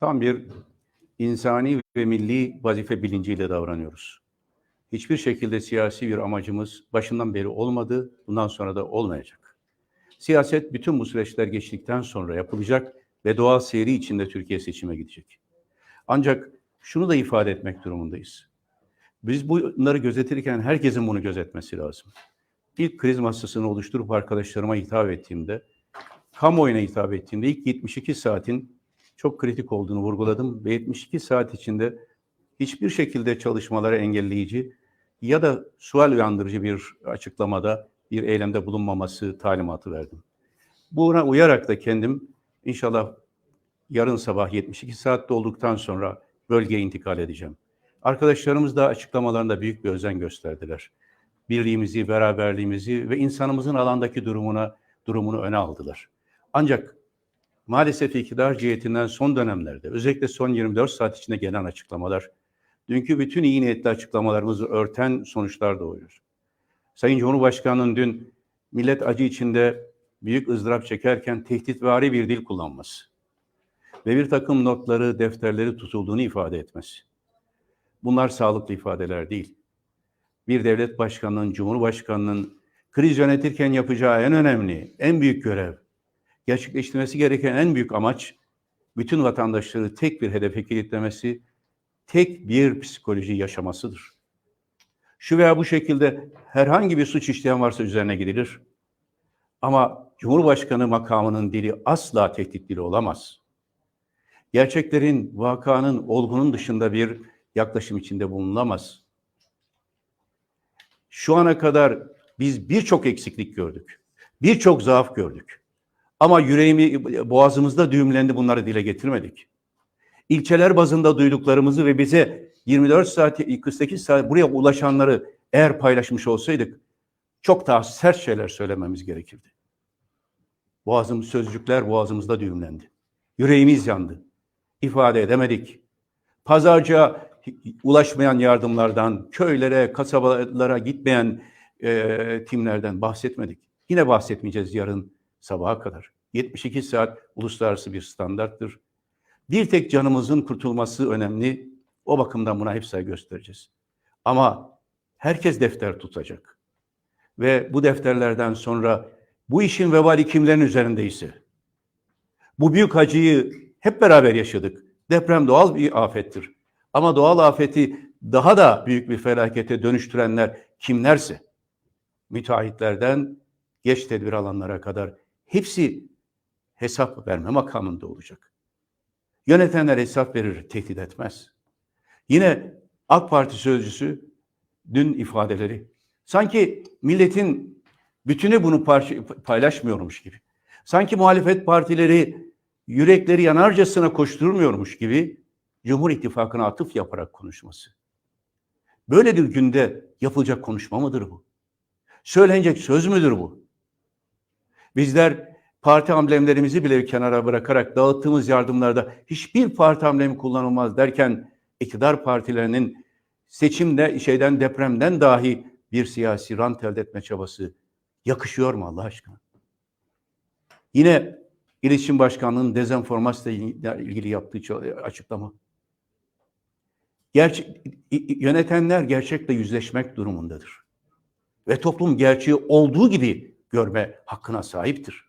Tam bir insani ve milli vazife bilinciyle davranıyoruz. Hiçbir şekilde siyasi bir amacımız başından beri olmadı, bundan sonra da olmayacak. Siyaset bütün bu süreçler geçtikten sonra yapılacak ve doğal seyri içinde Türkiye seçime gidecek. Ancak şunu da ifade etmek durumundayız. Biz bunları gözetirken herkesin bunu gözetmesi lazım. İlk kriz masasını oluşturup arkadaşlarıma hitap ettiğimde, kamuoyuna hitap ettiğimde ilk 72 saatin çok kritik olduğunu vurguladım ve 72 saat içinde hiçbir şekilde çalışmaları engelleyici ya da sual uyandırıcı bir açıklamada, bir eylemde bulunmaması talimatı verdim. Buna uyarak da kendim inşallah yarın sabah 72 saatte olduktan sonra bölgeye intikal edeceğim. Arkadaşlarımız da açıklamalarında büyük bir özen gösterdiler. Birliğimizi, beraberliğimizi ve insanımızın alandaki durumuna durumunu öne aldılar. Ancak maalesef iktidar cihetinden son dönemlerde, özellikle son 24 saat içinde gelen açıklamalar, dünkü bütün iyi niyetli açıklamalarımızı örten sonuçlar doğuruyor. Sayın Cumhurbaşkanı'nın dün millet acı içinde büyük ızdırap çekerken tehditvari bir dil kullanması ve bir takım notları, defterleri tutulduğunu ifade etmesi. Bunlar sağlıklı ifadeler değil. Bir devlet başkanının, cumhurbaşkanının kriz yönetirken yapacağı en önemli, en büyük görev, gerçekleştirmesi gereken en büyük amaç bütün vatandaşları tek bir hedefe kilitlemesi, tek bir psikoloji yaşamasıdır. Şu veya bu şekilde herhangi bir suç işleyen varsa üzerine gidilir. Ama Cumhurbaşkanı makamının dili asla tehdit dili olamaz. Gerçeklerin, vakanın, olgunun dışında bir yaklaşım içinde bulunulamaz. Şu ana kadar biz birçok eksiklik gördük. Birçok zaaf gördük. Ama yüreğimi, boğazımızda düğümlendi bunları dile getirmedik. İlçeler bazında duyduklarımızı ve bize 24 saat, 48 saat buraya ulaşanları eğer paylaşmış olsaydık çok daha sert şeyler söylememiz gerekirdi. Boğazım, sözcükler boğazımızda düğümlendi. Yüreğimiz yandı. İfade edemedik. Pazarca ulaşmayan yardımlardan, köylere, kasabalara gitmeyen e, timlerden bahsetmedik. Yine bahsetmeyeceğiz yarın sabaha kadar. 72 saat uluslararası bir standarttır. Bir tek canımızın kurtulması önemli. O bakımdan buna hep göstereceğiz. Ama herkes defter tutacak. Ve bu defterlerden sonra bu işin vebali kimlerin üzerindeyse, bu büyük acıyı hep beraber yaşadık. Deprem doğal bir afettir. Ama doğal afeti daha da büyük bir felakete dönüştürenler kimlerse, müteahhitlerden geç tedbir alanlara kadar hepsi hesap verme makamında olacak. Yönetenler hesap verir, tehdit etmez. Yine AK Parti sözcüsü dün ifadeleri sanki milletin bütünü bunu paylaşmıyormuş gibi. Sanki muhalefet partileri yürekleri yanarcasına koşturmuyormuş gibi Cumhur İttifakı'na atıf yaparak konuşması. Böyle bir günde yapılacak konuşma mıdır bu? Söylenecek söz müdür bu? Bizler parti amblemlerimizi bile bir kenara bırakarak dağıttığımız yardımlarda hiçbir parti amblemi kullanılmaz derken iktidar partilerinin seçimde şeyden depremden dahi bir siyasi rant elde etme çabası yakışıyor mu Allah aşkına? Yine İletişim Başkanlığı'nın dezenformasyonla ilgili yaptığı açıklama. Gerçek, yönetenler gerçekle yüzleşmek durumundadır. Ve toplum gerçeği olduğu gibi görme hakkına sahiptir.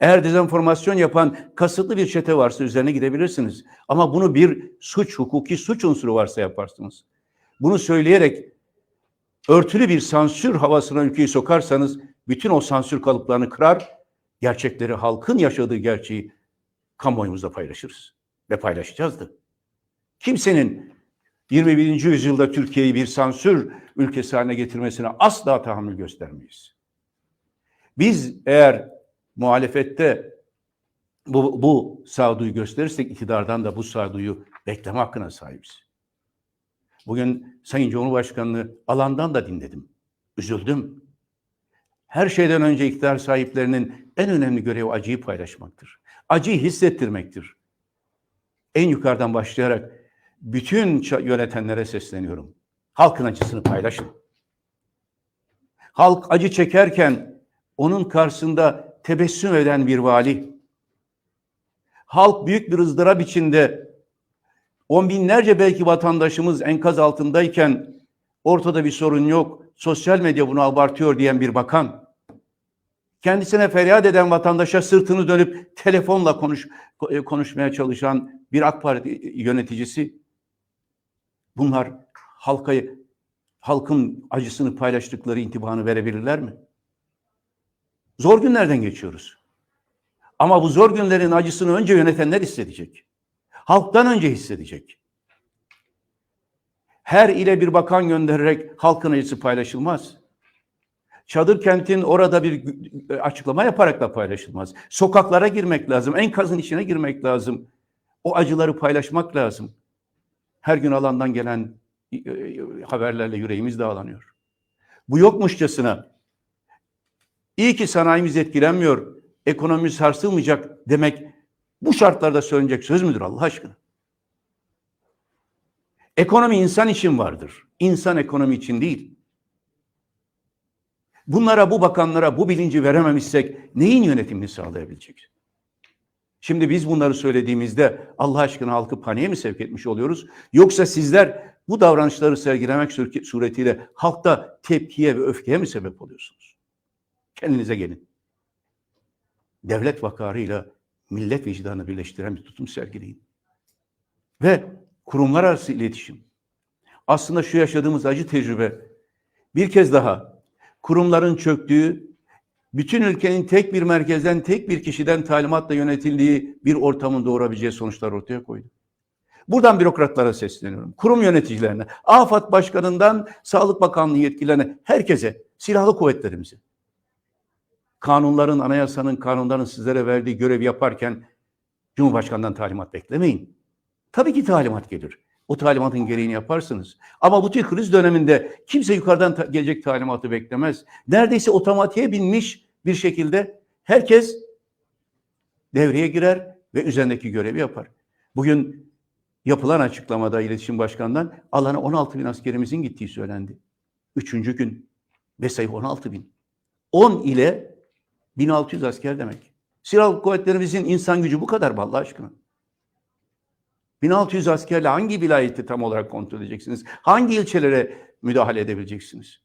Eğer dezenformasyon yapan kasıtlı bir çete varsa üzerine gidebilirsiniz. Ama bunu bir suç, hukuki suç unsuru varsa yaparsınız. Bunu söyleyerek örtülü bir sansür havasına ülkeyi sokarsanız bütün o sansür kalıplarını kırar, gerçekleri halkın yaşadığı gerçeği kamuoyumuzda paylaşırız. Ve paylaşacağız da. Kimsenin 21. yüzyılda Türkiye'yi bir sansür ülkesi haline getirmesine asla tahammül göstermeyiz. Biz eğer muhalefette bu, bu sağduyu gösterirsek iktidardan da bu sağduyu bekleme hakkına sahibiz. Bugün Sayın Cumhurbaşkanı'nı alandan da dinledim. Üzüldüm. Her şeyden önce iktidar sahiplerinin en önemli görevi acıyı paylaşmaktır. Acıyı hissettirmektir. En yukarıdan başlayarak bütün yönetenlere sesleniyorum. Halkın acısını paylaşın. Halk acı çekerken onun karşısında tebessüm eden bir vali, Halk büyük bir ızdırap içinde on binlerce belki vatandaşımız enkaz altındayken ortada bir sorun yok. Sosyal medya bunu abartıyor diyen bir bakan. Kendisine feryat eden vatandaşa sırtını dönüp telefonla konuş, e, konuşmaya çalışan bir AK Parti yöneticisi. Bunlar halkayı, halkın acısını paylaştıkları intibanı verebilirler mi? Zor günlerden geçiyoruz. Ama bu zor günlerin acısını önce yönetenler hissedecek. Halktan önce hissedecek. Her ile bir bakan göndererek halkın acısı paylaşılmaz. Çadır kentin orada bir açıklama yaparak da paylaşılmaz. Sokaklara girmek lazım. Enkazın içine girmek lazım. O acıları paylaşmak lazım. Her gün alandan gelen e, e, haberlerle yüreğimiz dağlanıyor. Bu yokmuşçasına iyi ki sanayimiz etkilenmiyor, ekonomimiz sarsılmayacak demek bu şartlarda söylenecek söz müdür Allah aşkına? Ekonomi insan için vardır. İnsan ekonomi için değil. Bunlara, bu bakanlara bu bilinci verememişsek neyin yönetimini sağlayabilecek? Şimdi biz bunları söylediğimizde Allah aşkına halkı paniğe mi sevk etmiş oluyoruz? Yoksa sizler bu davranışları sergilemek suretiyle halkta tepkiye ve öfkeye mi sebep oluyorsunuz? Kendinize gelin. Devlet vakarıyla millet vicdanı birleştiren bir tutum sergileyin. Ve kurumlar arası iletişim. Aslında şu yaşadığımız acı tecrübe bir kez daha kurumların çöktüğü, bütün ülkenin tek bir merkezden, tek bir kişiden talimatla yönetildiği bir ortamın doğurabileceği sonuçlar ortaya koydu. Buradan bürokratlara sesleniyorum. Kurum yöneticilerine, AFAD Başkanı'ndan Sağlık Bakanlığı yetkililerine, herkese, silahlı kuvvetlerimize. Kanunların, anayasanın, kanunların sizlere verdiği görevi yaparken Cumhurbaşkanı'ndan talimat beklemeyin. Tabii ki talimat gelir. O talimatın gereğini yaparsınız. Ama bu tür kriz döneminde kimse yukarıdan ta- gelecek talimatı beklemez. Neredeyse otomatiğe binmiş bir şekilde herkes devreye girer ve üzerindeki görevi yapar. Bugün yapılan açıklamada iletişim başkanından alana 16 bin askerimizin gittiği söylendi. Üçüncü gün ve sayı 16 bin. 10 ile 1600 asker demek. Silahlı kuvvetlerimizin insan gücü bu kadar mı Allah aşkına? 1600 askerle hangi vilayeti tam olarak kontrol edeceksiniz? Hangi ilçelere müdahale edebileceksiniz?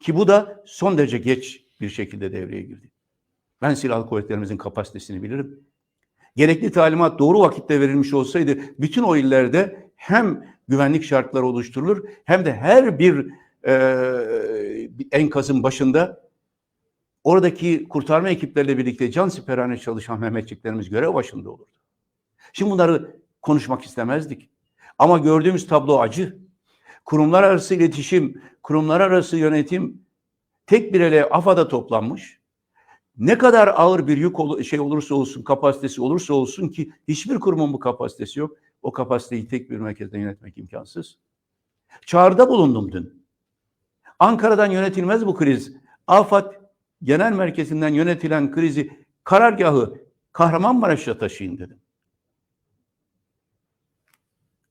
Ki bu da son derece geç bir şekilde devreye girdi. Ben silahlı kuvvetlerimizin kapasitesini bilirim. Gerekli talimat doğru vakitte verilmiş olsaydı bütün o illerde hem güvenlik şartları oluşturulur hem de her bir e, enkazın başında oradaki kurtarma ekipleriyle birlikte can siperhane çalışan Mehmetçiklerimiz görev başında olurdu. Şimdi bunları konuşmak istemezdik. Ama gördüğümüz tablo acı. Kurumlar arası iletişim, kurumlar arası yönetim tek bir ele AFAD'a toplanmış. Ne kadar ağır bir yük ol- şey olursa olsun, kapasitesi olursa olsun ki hiçbir kurumun bu kapasitesi yok. O kapasiteyi tek bir merkezden yönetmek imkansız. Çağrıda bulundum dün. Ankara'dan yönetilmez bu kriz. AFAD genel merkezinden yönetilen krizi karargahı Kahramanmaraş'a taşıyın dedim.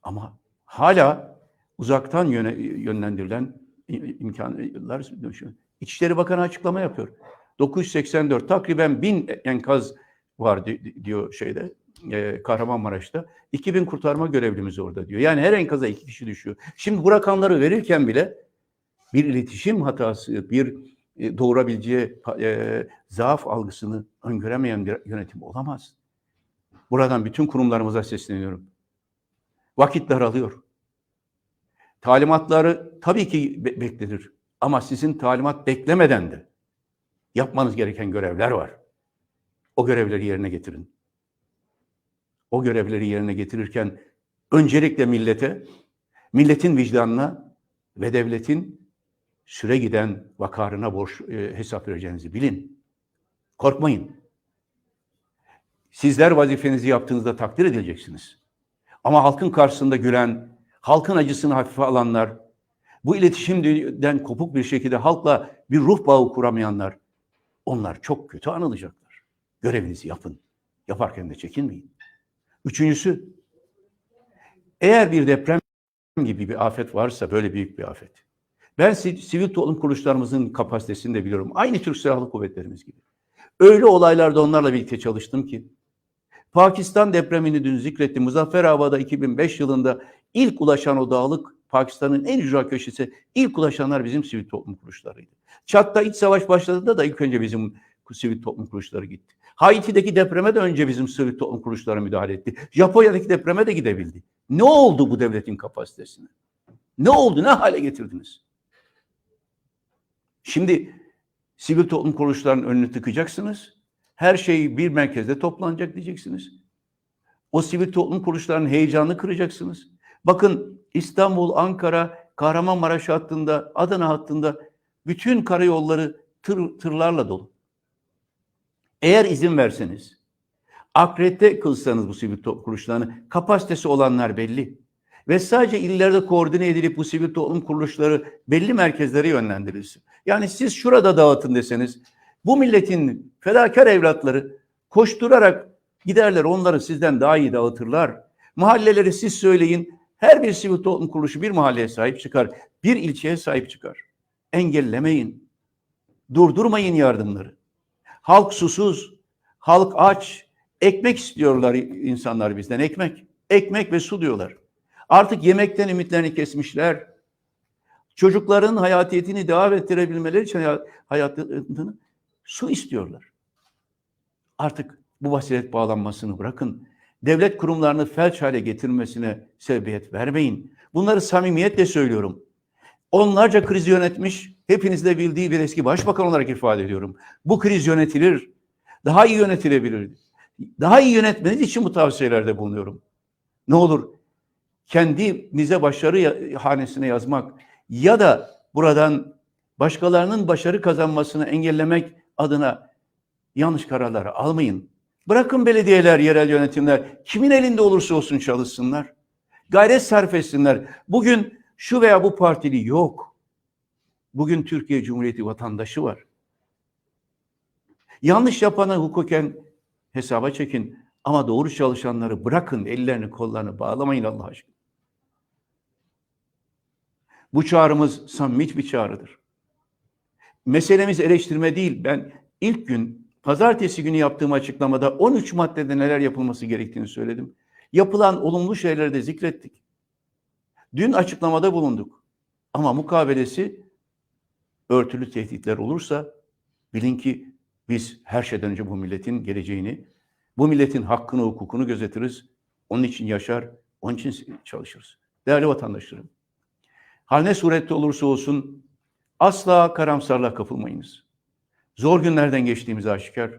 Ama hala uzaktan yöne, yönlendirilen imkanlar İçişleri Bakanı açıklama yapıyor. 984 takriben 1000 enkaz var di- diyor şeyde e, Kahramanmaraş'ta. 2000 kurtarma görevlimiz orada diyor. Yani her enkaza iki kişi düşüyor. Şimdi bu rakamları verirken bile bir iletişim hatası, bir doğurabileceği e, zaaf algısını öngöremeyen bir yönetim olamaz. Buradan bütün kurumlarımıza sesleniyorum. Vakit daralıyor. Talimatları tabii ki be- beklenir. Ama sizin talimat beklemeden de yapmanız gereken görevler var. O görevleri yerine getirin. O görevleri yerine getirirken öncelikle millete, milletin vicdanına ve devletin süre giden vakarına borç e, hesap vereceğinizi bilin. Korkmayın. Sizler vazifenizi yaptığınızda takdir edileceksiniz. Ama halkın karşısında gülen, halkın acısını hafife alanlar, bu iletişimden kopuk bir şekilde halkla bir ruh bağı kuramayanlar, onlar çok kötü anılacaklar. Görevinizi yapın. Yaparken de çekinmeyin. Üçüncüsü, eğer bir deprem gibi bir afet varsa, böyle büyük bir afet. Ben si- sivil toplum kuruluşlarımızın kapasitesini de biliyorum. Aynı Türk Silahlı Kuvvetlerimiz gibi. Öyle olaylarda onlarla birlikte çalıştım ki, Pakistan depremini dün zikrettim. Muzafferabad'a 2005 yılında ilk ulaşan o dağlık Pakistan'ın en ücra köşesi ilk ulaşanlar bizim sivil toplum kuruluşlarıydı. Çat'ta iç savaş başladığında da ilk önce bizim sivil toplum kuruluşları gitti. Haiti'deki depreme de önce bizim sivil toplum kuruluşları müdahale etti. Japonya'daki depreme de gidebildi. Ne oldu bu devletin kapasitesine? Ne oldu? Ne hale getirdiniz? Şimdi sivil toplum kuruluşlarının önünü tıkacaksınız. Her şey bir merkezde toplanacak diyeceksiniz. O sivil toplum kuruluşlarının heyecanını kıracaksınız. Bakın İstanbul, Ankara, Kahramanmaraş hattında, Adana hattında bütün karayolları tır, tırlarla dolu. Eğer izin verseniz, akredite kılsanız bu sivil toplum kuruluşlarını, kapasitesi olanlar belli. Ve sadece illerde koordine edilip bu sivil toplum kuruluşları belli merkezlere yönlendirilsin. Yani siz şurada dağıtın deseniz, bu milletin fedakar evlatları koşturarak giderler, onları sizden daha iyi dağıtırlar. Mahalleleri siz söyleyin, her bir sivil toplum kuruluşu bir mahalleye sahip çıkar, bir ilçeye sahip çıkar. Engellemeyin, durdurmayın yardımları. Halk susuz, halk aç, ekmek istiyorlar insanlar bizden, ekmek. Ekmek ve su diyorlar. Artık yemekten ümitlerini kesmişler. Çocukların hayatiyetini devam ettirebilmeleri için hayatını su istiyorlar. Artık bu basiret bağlanmasını bırakın. Devlet kurumlarını felç hale getirmesine sebebiyet vermeyin. Bunları samimiyetle söylüyorum. Onlarca kriz yönetmiş, hepiniz de bildiği bir eski başbakan olarak ifade ediyorum. Bu kriz yönetilir, daha iyi yönetilebilir. Daha iyi yönetmeniz için bu tavsiyelerde bulunuyorum. Ne olur kendinize başarı hanesine yazmak ya da buradan başkalarının başarı kazanmasını engellemek adına yanlış kararlar almayın. Bırakın belediyeler, yerel yönetimler kimin elinde olursa olsun çalışsınlar. Gayret sarf etsinler. Bugün şu veya bu partili yok. Bugün Türkiye Cumhuriyeti vatandaşı var. Yanlış yapanı hukuken hesaba çekin. Ama doğru çalışanları bırakın, ellerini kollarını bağlamayın Allah aşkına. Bu çağrımız samimi bir çağrıdır. Meselemiz eleştirme değil. Ben ilk gün pazartesi günü yaptığım açıklamada 13 maddede neler yapılması gerektiğini söyledim. Yapılan olumlu şeyleri de zikrettik. Dün açıklamada bulunduk. Ama mukabelesi örtülü tehditler olursa bilin ki biz her şeyden önce bu milletin geleceğini, bu milletin hakkını, hukukunu gözetiriz. Onun için yaşar, onun için çalışırız. Değerli vatandaşlarım, hal ne surette olursa olsun asla karamsarlığa kapılmayınız. Zor günlerden geçtiğimiz aşikar.